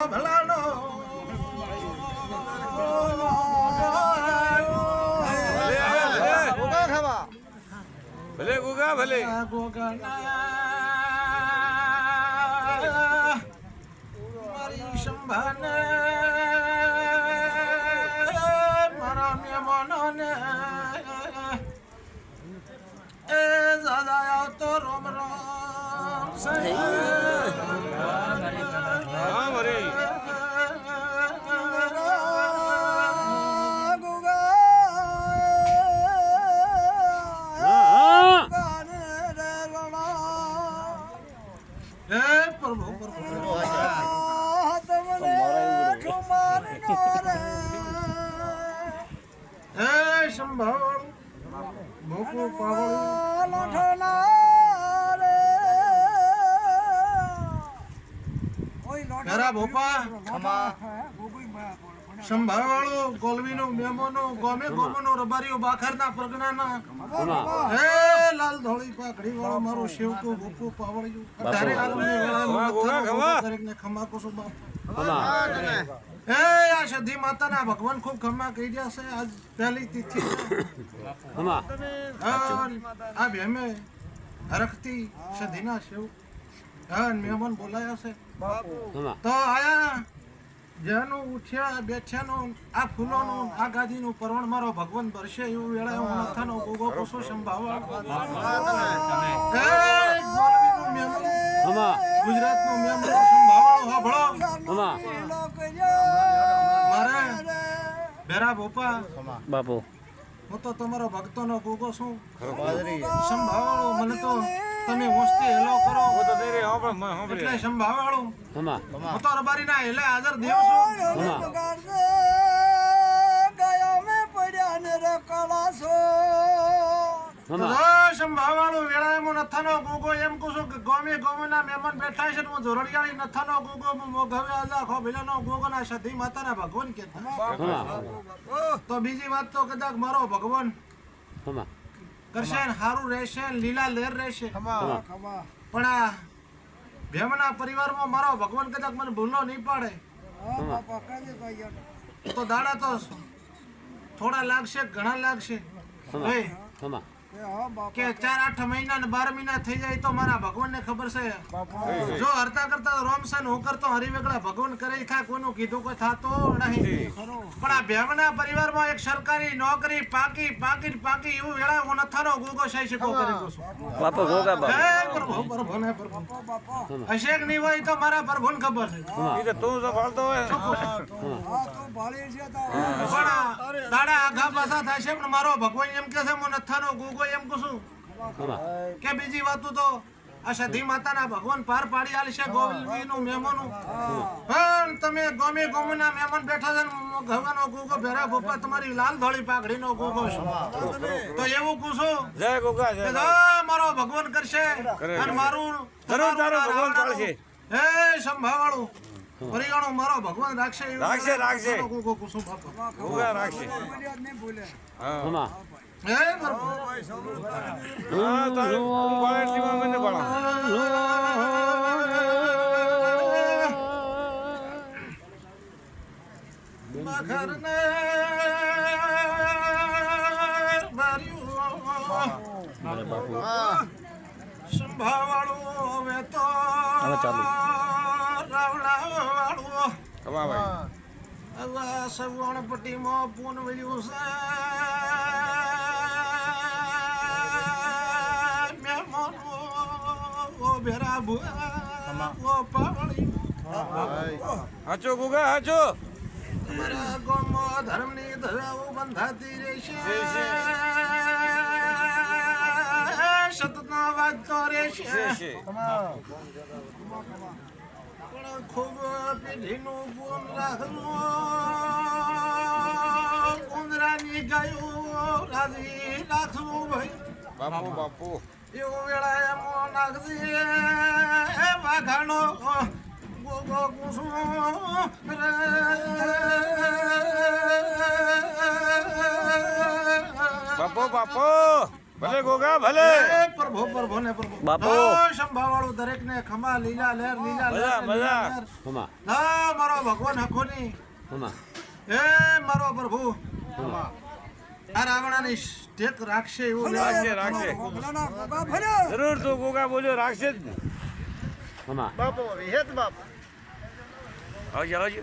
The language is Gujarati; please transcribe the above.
ભલાનો ભલે ગોગા ભલે. મારી સંભાને મારા મહેમાનોને એ દાદા આવતો રોમ રોમ સંભાળ મોકું પાવળ ઘરા ભોપા સંભાળો ગોલવીનો મેમોનો ગોમે ગોમનો રબારીઓ બાખરના પ્રગણાના હે લાલ ધોળી પાકડી વાળો મારો શેવકો ભૂકો પાવળિયું. તારે આદમી વેળા ખમા કોસો બાપ. હે આ સધી માતાના ભગવાન ખૂબ ખમા કહી રહ્યા છે. આજ પહેલી તિથિ હા, આ ભેમે હરખતી સધીના શેવ હા મહેમાન બોલાયા છે. તો આયા જેનું ઉઠ્યા બેઠ્યાનું આ ફૂલોનું આ ગાદીનું પરવણ મારો ભગવાન ભરશે એવું વેળા હું નથાનો ગોગો કોસો ગુજરાતનું મહેમાન સંભાવવાળો હાભળો. મારે ભેરા ભોપા બાપુ. હું તો તમારો ભક્તોનો ગોગો છું. સંભાવાળો મને તો તમે હોસ્તી હેલો કરો. હું તો તેરે મ એટલે સંભાવાળો. હમા. હું તો રબારીના હેલે હાજર દેવ છું. હમા. તો સંભાવાળો વેળાએમાં નથાનો ગોગો એમ કહું છું કે ગોમે ગોમીના મહેમાન બેઠા છે હું જોરડિયાળી નથાનો ગોગો મોઘવે આલા ખો ભીલાનો ગોગોના સધી માતાના ભગવાન કે તો બીજી વાત તો કદાચ મારો ભગવાન કરશે ને સારું રહેશે લીલા લેર રહેશે. હમા પણ આ ભેમના પરિવારમાં મારો ભગવાન કદાચ મને ભૂલો નહીં પાડે. તો દાડા તો થોડા લાગશે ઘણા લાગશે. ભાઈ હમા કે ચાર આઠ મહિના ને બાર મહિના થઈ જાય તો મારા ભગવાન ને ખબર છે. જો હરતા કરતા રોમસન હું કરતો હરિવેગળા ભગવાન કરે થાય કોઈનું કીધું કોઈ થતો નહીં. પણ આ ભેમના પરિવારમાં એક સરકારી નોકરી પાકી પાકી પાકી એવું વેળા હું નથાનો ગોગો સાઈ શકો કરી છું. બાપુ ગોગા બાપુ. અશેક નહીં હોય તો મારા પ્રભુને ખબર છે. તું તો ફાળતો હોય. પણ દાડા આઘા પાસા થાય છે પણ મારો ભગવાન એમ કે છે હું નથાનો ગોગો એમ કુશું કે બીજી વાતું તો આ સધી માતાના ભગવાન પાર પાડી આલશે ગોવિંદનું મહેમાનું પણ તમે ગમે ગોમના મહેમાન બેઠા છે ને ગોગો ભેરા ગોપા તમારી લાલ ધોળી પાઘડીનો ગોગો છે તો એવું કુસુ જય ગોગા જય મારો ભગવાન કરશે અને મારું જરૂર તારો ભગવાન કરશે ચાલશે. હે સંભાવાળું પરિગણો મારો ભગવાન રાખશે રાખશે, રાખશે. ગોગો કુસુમ બાપા ગોગા રાખશે હા સંભાવાળું હવે તો રાવણાવાળું. કમા ભાઈ પૂન મળ્યું છે. ભેરા ભુવા, ઓ પાવળી. હાચો ગુગા હાચો. તમારા ગામમાં ધર્મની ધજાઓ બંધાતી રહેશે. સતતના વાંચતો રહેશે. પણ ખૂબ પેઢીનું ગુણ રાખવું. ઉંદરાની ગાયું રાજી રાખવું ભાઈ. બાપુ બાપુ. એવું નાખજે એ વાઘાનો ગોગો કુસુમ. બાપુ બાપુ ભલે ગોગા ભલે. પ્રભુ પ્રભુ ને પ્રભુ બાપો. સંભાવાળું દરેક ને ખમા લીલા લહેર લીલા લહેર મજા. ખમા ના મારો ભગવાન હખોની ખમા એ મારો પ્રભુ. આ રાવણાની ટેક રાખશે એવું રાખશે રાખશે જરૂર તો ગોગા બોલ્યો રાખશે જ ને. આવજો આવજો